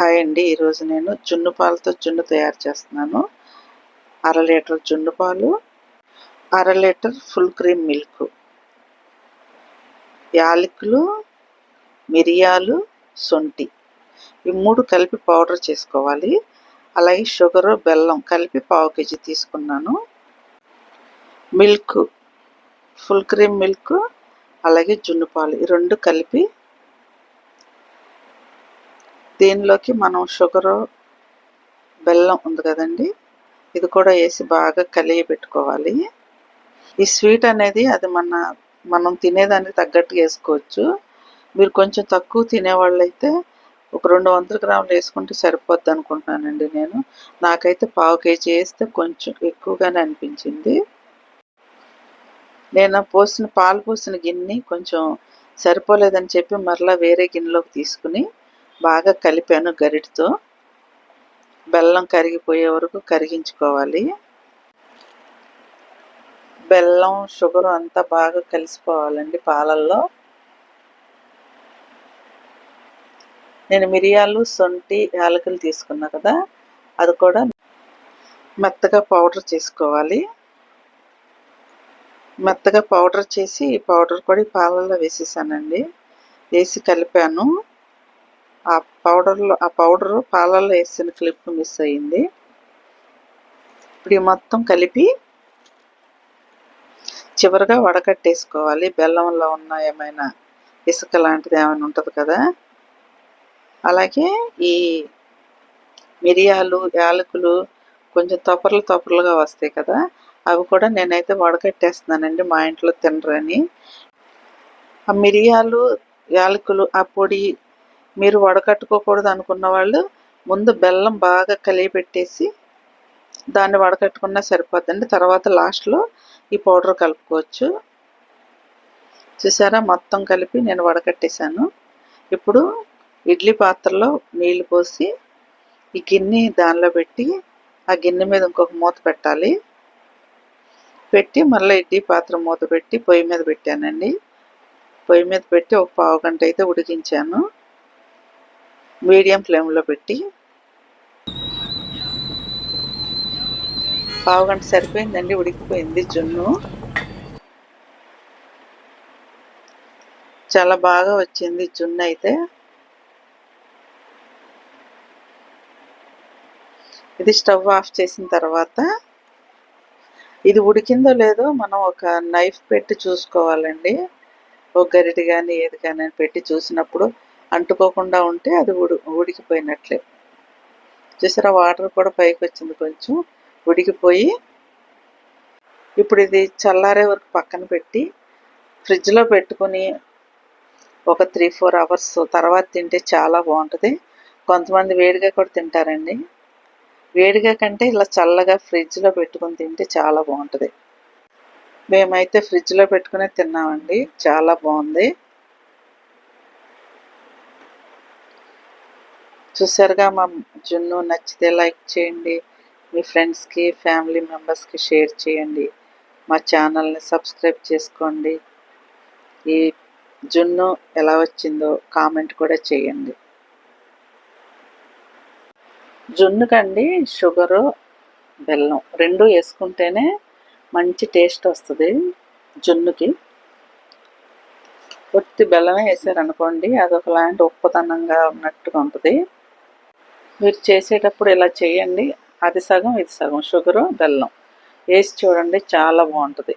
Hi అండి. ఈరోజు నేను జున్ను పాలతో జున్ను తయారు చేస్తున్నాను. అర లీటర్ జున్ను పాలు అర లీటర్ ఫుల్ క్రీమ్ మిల్క్ యాలకులు మిరియాలు సొంటి. ఈ మూడు కలిపి పౌడర్ చేసుకోవాలి. అలాగే షుగర్ బెల్లం కలిపి పావు కేజీ తీసుకున్నాను. మిల్క్ ఫుల్ క్రీమ్ మిల్క్ అలాగే జున్ను పాలు ఈ రెండు కలిపి దీనిలోకి మనం షుగరు బెల్లం ఉంది కదండి. ఇది కూడా వేసి బాగా కలిగి పెట్టుకోవాలి ఈ స్వీట్ అనేది అది మన మనం తినేదానికి తగ్గట్టు వేసుకోవచ్చు. మీరు కొంచెం తక్కువ తినేవాళ్ళు అయితే ఒక రెండు వందల గ్రాములు వేసుకుంటే సరిపోద్ది అనుకుంటున్నానండి నేను. నాకైతే పావు కేజీ వేస్తే కొంచెం ఎక్కువగానే అనిపించింది. నేను పోసిన పాలు పోసిన గిన్నె కొంచెం సరిపోలేదని చెప్పి మరలా వేరే గిన్నెలోకి తీసుకుని బాగా కలిపాను గరిటితో. బెల్లం కరిగిపోయే వరకు కరిగించుకోవాలి. బెల్లం షుగర్ అంతా బాగా కలిసిపోవాలండి పాలల్లో. నేను మిరియాలు సొంటి యాలకులు తీసుకున్నా కదా అది కూడా మెత్తగా పౌడర్ చేసుకోవాలి. మెత్తగా పౌడర్ చేసి పౌడర్ కూడా పాలల్లో వేసేసానండి. వేసి కలిపాను. ఆ పౌడర్లో ఆ పౌడర్ పాలల్లో వేసిన క్లిప్ మిస్ అయింది. ఇప్పుడు మొత్తం కలిపి చివరిగా వడకట్టేసుకోవాలి. బెల్లంలో ఉన్న ఏమైనా ఇసుక లాంటిది ఏమైనా ఉంటుంది కదా? అలాగే ఈ మిరియాలు యాలకులు కొంచెం తొపర్లు తొపర్లుగా వస్తాయి కదా? అవి కూడా నేనైతే వడకట్టేస్తున్నానండి మా ఇంట్లో తినరని. ఆ మిరియాలు యాలకులు ఆ పొడి మీరు వడకట్టుకోకూడదు అనుకున్న వాళ్ళు ముందు బెల్లం బాగా కలియబెట్టేసి దాన్ని వడకట్టుకున్నా సరిపోద్దండి. తర్వాత లాస్ట్లో ఈ పౌడర్ కలుపుకోవచ్చు. చూసారా? మొత్తం కలిపి నేను వడకట్టేశాను. ఇప్పుడు ఇడ్లీ పాత్రలో నీళ్ళు పోసి ఈ గిన్నె దానిలో పెట్టి ఆ గిన్నె మీద ఇంకొక మూత పెట్టాలి. పెట్టి మళ్ళీ ఇడ్లీ పాత్ర మూత పెట్టి పొయ్యి మీద పెట్టానండి. పొయ్యి మీద పెట్టి ఒక పావు గంట అయితే ఉడికించాను. మీడియం ఫ్లేమ్లో పెట్టి పావు గంట సరిపోయిందండి ఉడికిపోయింది జున్ను. చాలా బాగా వచ్చింది జున్ను అయితే. ఇది స్టవ్ ఆఫ్ చేసిన తర్వాత ఇది ఉడికిందో లేదో మనం ఒక నైఫ్ పెట్టి చూసుకోవాలండి. ఒక గరిటె కానీ ఏది కానీ పెట్టి చూసినప్పుడు అంటుకోకుండా ఉంటే అది ఉడి ఉడికిపోయినట్లే. చూసారా వాటర్ కూడా పైకి వచ్చింది కొంచెం. ఉడికిపోయి ఇప్పుడు ఇది చల్లారే వరకు పక్కన పెట్టి ఫ్రిడ్జ్లో పెట్టుకుని ఒక త్రీ ఫోర్ అవర్స్ తర్వాత తింటే చాలా బాగుంటుంది. కొంతమంది వేడిగా కూడా తింటారండి. వేడిగా కంటే ఇలా చల్లగా ఫ్రిడ్జ్లో పెట్టుకుని తింటే చాలా బాగుంటుంది. మేమైతే ఫ్రిడ్జ్లో పెట్టుకునే తిన్నామండి. చాలా బాగుంది. చూసారుగా మా జున్ను నచ్చితే లైక్ చేయండి. మీ ఫ్రెండ్స్కి ఫ్యామిలీ మెంబర్స్కి షేర్ చేయండి. మా ఛానల్ని సబ్స్క్రైబ్ చేసుకోండి. ఈ జున్ను ఎలా వచ్చిందో కామెంట్ కూడా చేయండి. జున్నుకండి షుగరు బెల్లం రెండు వేసుకుంటేనే మంచి టేస్ట్ వస్తుంది జున్నుకి. ఒత్తి బెల్లమే వేసారనుకోండి అదొకలాంటి ఉప్పుతనంగా ఉన్నట్టుగా ఉంటుంది. మీరు చేసేటప్పుడు ఇలా చేయండి. అది సగం ఇది సగం. షుగరు బెల్లం. వేసి చూడండి చాలా బాగుంటుంది.